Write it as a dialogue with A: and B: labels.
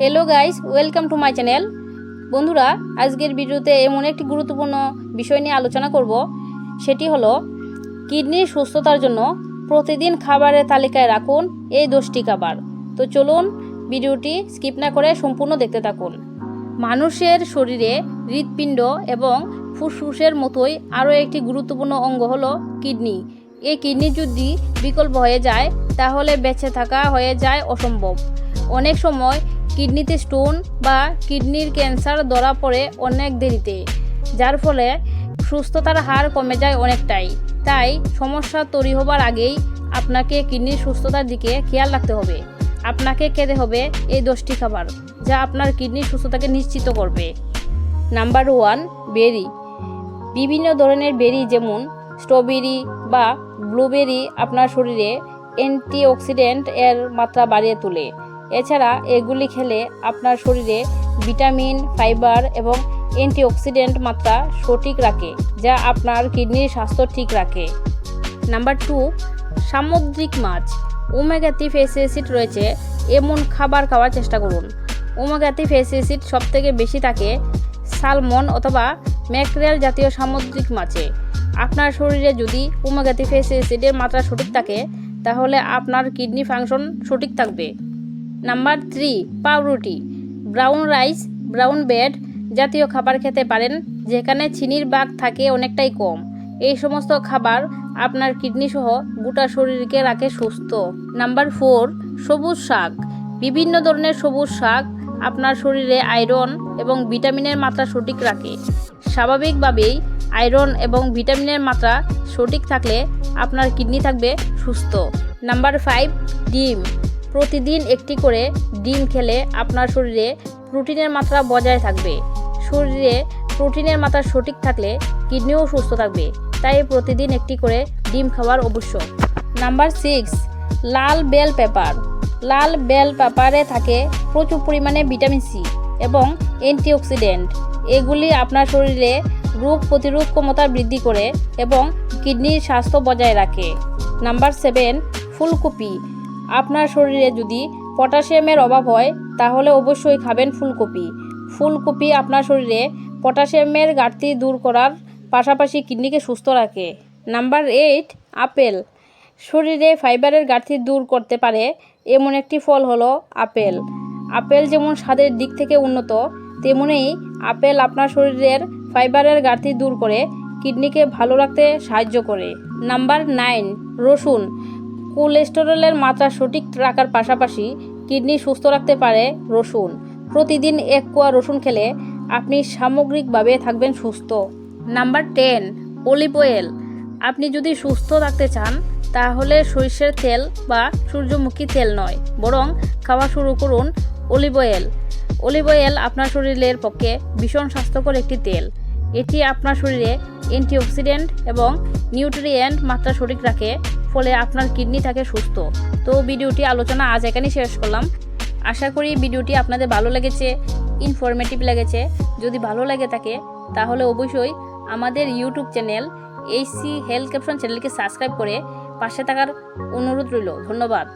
A: Hello guys welcome to my channel বন্ধুরা, আজকের ভিডিওতে এমন একটি গুরুত্বপূর্ণ বিষয় নিয়ে আলোচনা করব। সেটি হলো, কিডনির সুস্থতার জন্য প্রতিদিন খাবারের তালিকায় রাখুন এই দশটি খাবার। তো চলুন, ভিডিওটি স্কিপ না করে সম্পূর্ণ দেখতে থাকুন। মানুষের শরীরে হৃৎপিণ্ড এবং ফুসফুসের মতোই আরও একটি গুরুত্বপূর্ণ অঙ্গ হলো কিডনি। এই কিডনি যদি বিকল্প হয়ে যায়, তাহলে বেঁচে থাকা হয়ে যায় অসম্ভব। অনেক সময় কিডনিতে স্টোন বা কিডনির ক্যান্সার ধরা পড়ে অনেক দেরিতে, যার ফলে সুস্থতার হার কমে যায় অনেকটাই। তাই সমস্যা তৈরি হবার আগেই আপনাকে কিডনির সুস্থতার দিকে খেয়াল রাখতে হবে। আপনাকে খেতে হবে এই দশটি খাবার, যা আপনার কিডনির সুস্থতাকে নিশ্চিত করবে। Number one, berry. বিভিন্ন ধরনের বেরি যেমন স্ট্রবেরি বা ব্লুবেরি আপনার শরীরে অ্যান্টিঅক্সিডেন্ট এর মাত্রা বাড়িয়ে তোলে। এছাড়া এগুলি খেলে আপনার শরীরে ভিটামিন, ফাইবার এবং অ্যান্টিঅক্সিডেন্ট মাত্রা সঠিক রাখে, যা আপনার কিডনির স্বাস্থ্য ঠিক রাখে। নাম্বার টু, সামুদ্রিক মাছ। ওমেগাতে ফেসি অ্যাসিড রয়েছে, এমন খাবার খাওয়ার চেষ্টা করুন। ওমেগাতে ফেসি অ্যাসিড সবথেকে বেশি থাকে সালমন অথবা ম্যাকরেল জাতীয় সামুদ্রিক মাছে। আপনার শরীরে যদি ওমেগাতে ফেসি অ্যাসিডের মাত্রা সঠিক থাকে, তাহলে আপনার কিডনি ফাংশন সঠিক থাকবে। নাম্বার থ্রি, পাউরুটি। ব্রাউন রাইস, ব্রাউন ব্রেড জাতীয় খাবার খেতে পারেন, যেখানে চিনির বাঘ থাকে অনেকটাই কম। এই সমস্ত খাবার আপনার কিডনি সহ গোটা শরীরকে রাখে সুস্থ। নাম্বার ফোর, সবুজ শাক। বিভিন্ন ধরনের সবুজ শাক আপনার শরীরে আয়রন এবং ভিটামিনের মাত্রা সঠিক রাখে। স্বাভাবিকভাবেই আয়রন এবং ভিটামিনের মাত্রা সঠিক থাকলে আপনার কিডনি থাকবে সুস্থ। নাম্বার ফাইভ, ডিম। প্রতিদিন একটি করে ডিম খেলে আপনার শরীরে প্রোটিনের মাত্রা বজায় থাকবে। শরীরে প্রোটিনের মাত্রা সঠিক থাকলে কিডনিও সুস্থ থাকবে। তাই প্রতিদিন একটি করে ডিম খাওয়ার অবশ্য নাম্বার সিক্স লাল বেল পেপার লাল বেল পেপারে থাকে প্রচুর পরিমাণে ভিটামিন সি এবং অ্যান্টিঅক্সিডেন্ট এগুলি আপনার শরীরে রোগ প্রতিরোধ ক্ষমতা বৃদ্ধি করে এবং কিডনির স্বাস্থ্য বজায় রাখে। নাম্বার সেভেন ফুলকপি। আপনার শরীরে যদি পটাশিয়ামের অভাব হয়, তাহলে অবশ্যই খাবেন ফুলকপি। ফুলকপি আপনার শরীরে পটাশিয়ামের ঘাটতি দূর করার পাশাপাশি কিডনিকে সুস্থ রাখে। Number eight, apple. শরীরে ফাইবারের ঘাটতি দূর করতে পারে এমন একটি ফল হলো আপেল। আপেল যেমন স্বাদের দিক থেকে উন্নত তেমনি আপেল আপনার শরীরের ফাইবারের ঘাটতি দূর করে কিডনিকে ভালো রাখতে সাহায্য করে। নাম্বার নাইন, রসুন। কোলেস্টেরলের মাত্রা সঠিক রাখার পাশাপাশি কিডনি সুস্থ রাখতে পারে রসুন। প্রতিদিন এক কোয়া রসুন খেলে আপনি সামগ্রিকভাবে থাকবেন সুস্থ। Number ten, olive oil. আপনি যদি সুস্থ থাকতে চান, তাহলে সরিষার তেল বা সূর্যমুখী তেল নয়, বরং খাওয়া শুরু করুন অলিভ অয়েল। অলিভ অয়েল আপনার শরীরের পক্ষে ভীষণ স্বাস্থ্যকর একটি তেল। এটি আপনার শরীরে অ্যান্টিঅক্সিডেন্ট এবং নিউট্রিয়েন্ট মাত্রা সঠিক রাখে। ফলে আপনার কিডনি থাকে সুস্থ। তো ভিডিওটি আলোচনা আজ এখানেই শেষ করলাম। আশা করি ভিডিওটি আপনাদের ভালো লেগেছে ইনফরমেটিভ লেগেছে। যদি ভালো লাগে থাকে, তাহলে অবশ্যই আমাদের ইউটিউব চ্যানেল এইসি হেলথ ক্যাপশন চ্যানেলকে সাবস্ক্রাইব করে পাশে থাকার অনুরোধ রইল। ধন্যবাদ।